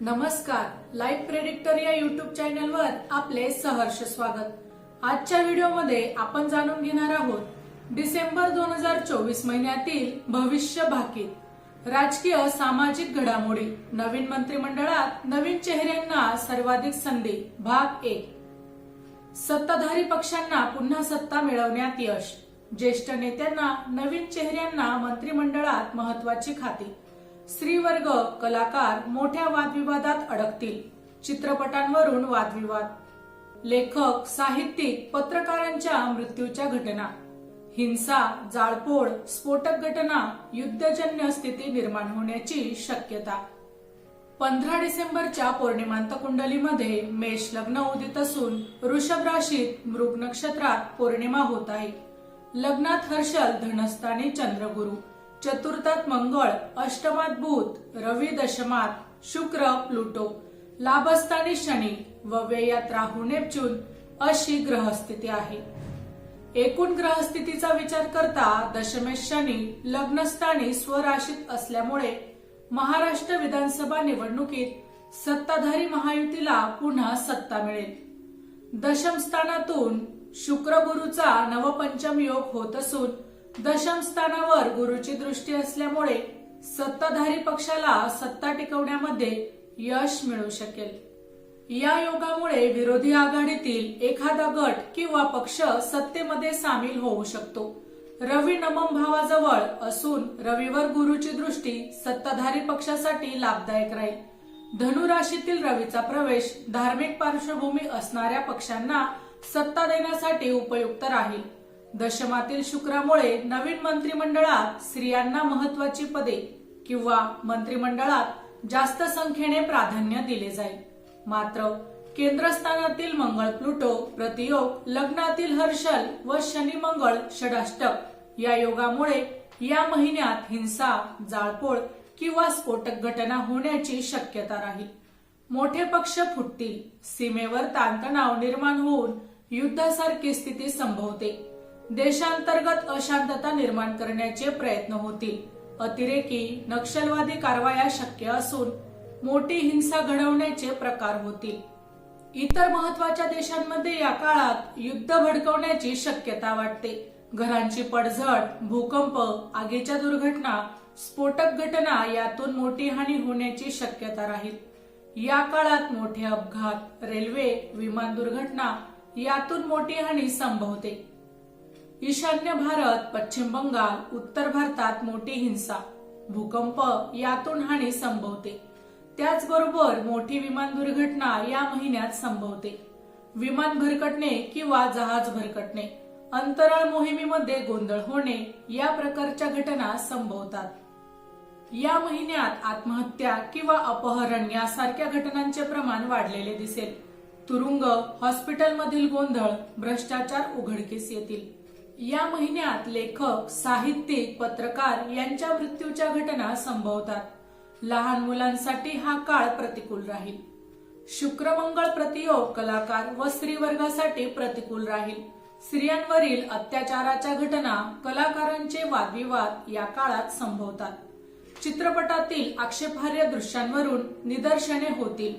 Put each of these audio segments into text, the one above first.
नमस्कार life predictor या YouTube चॅनलवर आपले सहर्ष स्वागत. आजच्या व्हिडिओमध्ये आपण जाणून घेणार आहोत डिसेंबर दोन हजार चोवीस महिन्यातील भविष्य भाकीत राजकीय सामाजिक घडामोडी नवीन मंत्रिमंडळात नवीन चेहऱ्यांना सर्वाधिक संधी भाग एक. सत्ताधारी पक्षांना पुन्हा सत्ता मिळवण्यात यश. ज्येष्ठ नेत्यांना नवीन चेहऱ्यांना मंत्रिमंडळात महत्वाची खाती. स्त्रीवर्ग कलाकार मोठ्या वादविवादात अडकतील. चित्रपटांवरून वादविवाद. लेखक साहित्यिक पत्रकारांच्या मृत्यूच्या घटना. हिंसा जाळपोळ स्फोटक घटना युद्धजन्य स्थिती निर्माण होण्याची शक्यता. पंधरा डिसेंबरच्या पौर्णिमांत कुंडलीमध्ये मेष लग्न उदित असून वृषभ राशीत मृग नक्षत्रात पौर्णिमा होत आहे. लग्नात हर्षल धनस्थानी चंद्रगुरु. चतुर्थात मंगळ अष्टमात बुध रवी दशमात शुक्र प्लुटो. लाभस्थानी शनी व वेयात राहू नेपच्यून अशी ग्रहस्थिती आहे. एकूण ग्रहस्थितीचा विचार करता दशमेश शनी लग्नस्थानी स्वराशीत असल्यामुळे महाराष्ट्र विधानसभा निवडणुकीत सत्ताधारी महायुतीला पुन्हा सत्ता मिळेल. दशम स्थानातून शुक्र गुरुचा नवपंचम योग होत असून दशम स्थानावर गुरुची दृष्टी असल्यामुळे सत्ताधारी पक्षाला सत्ता टिकवण्यामध्ये यश मिळू शकेल. या योगामुळे विरोधी आघाडीतील एखादा गट किंवा पक्ष सत्तेमध्ये सामील होऊ शकतो. रवी नमम भावाजवळ असून रवीवर गुरुची दृष्टी सत्ताधारी पक्षासाठी लाभदायक राहील. धनु राशीतील रवीचा प्रवेश धार्मिक पार्श्वभूमी असणाऱ्या पक्षांना सत्ता देण्यासाठी उपयुक्त राहील. दशमातील शुक्रामुळे नवीन मंत्रिमंडळात स्त्रियांना महत्वाची पदे किंवा मंत्रिमंडळात जास्त संख्येने प्राधान्य दिले जाईल. मात्र केंद्रस्थानातील मंगळ प्लुटो प्रतियोग लग्नातील हर्षल व शनी मंगळ षडाष्टक या योगामुळे या महिन्यात हिंसा जाळपोळ किंवा स्फोटक घटना होण्याची शक्यता राहील. मोठे पक्ष फुटतील सीमेवर ताणतणाव निर्माण होऊन युद्धासारखी स्थिती संभवते. देशांतर्गत अशांतता निर्माण करण्याचे प्रयत्न होतील. अतिरेकी नक्षलवादी कारवाया शक्य असून मोठी हिंसा घडवण्याचे प्रकार होतील. इतर महत्त्वाच्या देशांमध्ये या काळात युद्ध भडकवण्याची शक्यता वाटते. घरांची पडझड भूकंप आगीच्या दुर्घटना स्फोटक घटना यातून मोठी हानी होण्याची शक्यता राहील. या काळात मोठे अपघात रेल्वे विमान दुर्घटना यातून मोठी हानी संभवते. ईशान्य भारत पश्चिम बंगाल उत्तर भारतात मोठी हिंसा भूकंप यातून हानी संभवते. त्याचबरोबर मोठी विमान दुर्घटना या महिन्यात संभवते. विमान भरकटणे किंवा जहाज भरकटणे अंतराळ मोहिमेमध्ये गोंधळ होणे या प्रकारच्या घटना संभवतात. या महिन्यात आत्महत्या किंवा अपहरण यासारख्या घटनांचे प्रमाण वाढलेले दिसेल. तुरुंग हॉस्पिटलमधील गोंधळ भ्रष्टाचार उघडकीस येतील. या महिन्यात लेखक साहित्यिक पत्रकार यांच्या मृत्यूच्या घटना संभवतात. लहान मुलांसाठी हा काळ प्रतिकूल राहील. शुक्रमंगळ प्रतियोग कलाकार व स्त्रीवर्गासाठी प्रतिकूल राहील. स्त्रियांवरील अत्याचाराच्या घटना कलाकारांचे वादविवाद या काळात संभवतात. चित्रपटातील आक्षेपार्ह दृश्यांवरून निदर्शने होतील.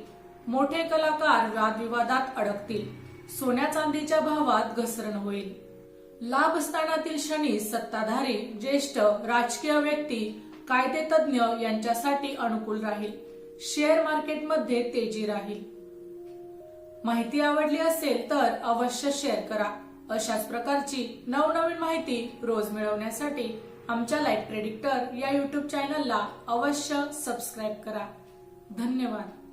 मोठे कलाकार वादविवादात अडकतील. सोन्या चांदीच्या भावात घसरण होईल. लाभस्थानातील शनी सत्ताधारी ज्येष्ठ राजकीय व्यक्ती कायदेतज्ञ यांच्यासाठी अनुकूल राहील. शेअर मार्केटमध्ये तेजी राहील. माहिती आवडली असेल तर अवश्य शेअर करा. अशाच प्रकारची नवनवीन माहिती रोज मिळवण्यासाठी आमच्या लाईफ प्रेडिक्टर या युट्यूब चॅनलला अवश्य सबस्क्राईब करा. धन्यवाद.